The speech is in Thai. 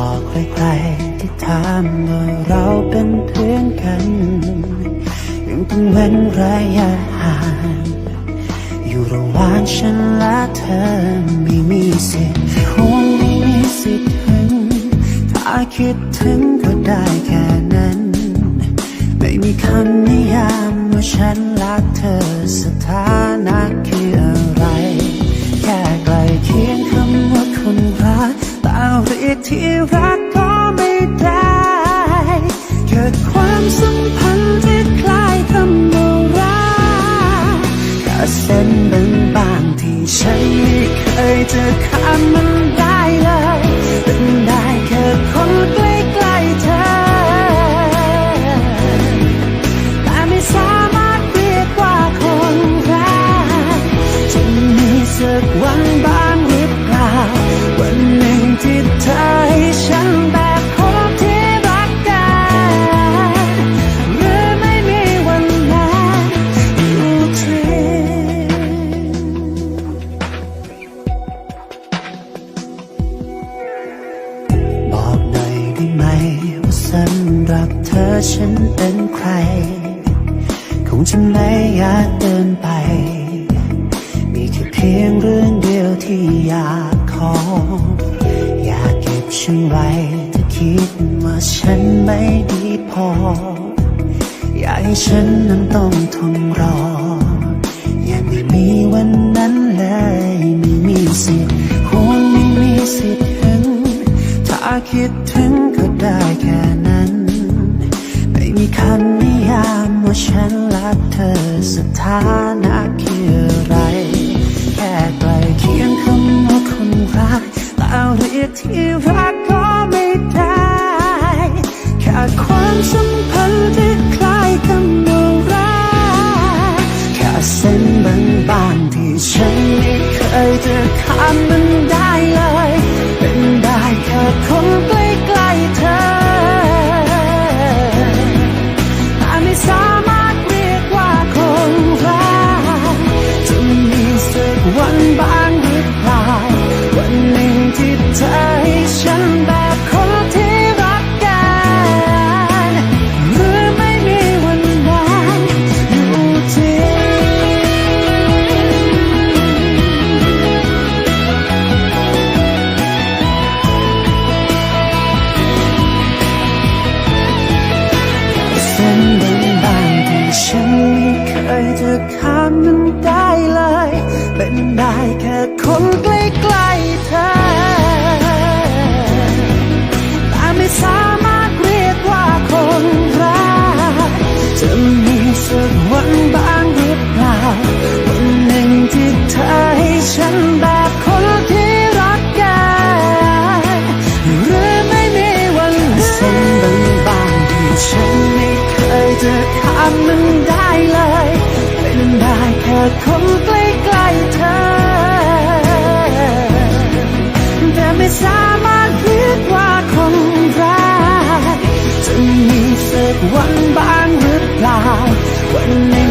บอกใครๆที่ถามว่าเราเป็นเพื่อนกัน ยังต้องเว้นระยะห่างอยู่ระหว่างฉันและเธอไม่มีสิทธิ์คงไม่มีสิทธิ์ถึงถ้าคิดถึงก็ได้แค่นั้น ไม่มีคำนิยามว่าฉันรักเธอสถานะคือ บางที่ฉันไม่เคยจะข้ามมันได้เลย เป็นได้แค่คนใกล้ๆเธอ แต่ไม่สามารถเรียกว่าคนรักจะมีสักวันบ้าง รับเธอฉันเป็นใคร คงจะไม่อยากเดินไป มีแค่เพียงเรื่องเดียวที่อยากขอ อยากเก็บฉันไว้ถ้าคิดว่าฉันไม่ดีพอ อยากให้ฉันนั้นต้องทนรอยังไม่มีวันนั้นเลยไม่มีสิทธิ์คงไม่มีสิทธิ์ถึงถ้าคิดถึง ที่รักก็ไม่ได้แค่ความสัมพันธ์ที่คล้ายคำว่ารักแค่เส้นบางๆที่ฉันไม่เคยจะข้ามมัน ฉันแบบคนที่รักกันหรือไม่มีวันนั้นอยู่ที่เส้นบางๆที่ฉันไม่เคยจะข้ามมันได้เลย เป็นได้แค่คนใกล้ๆ อถามมันได้เลย เป็นได้แค่คนใกล้ๆเธอ แต่ไม่สามารถเรียกว่าคนรักจะมีสักวันบ้างหรือเปล่าวันหนึ่ง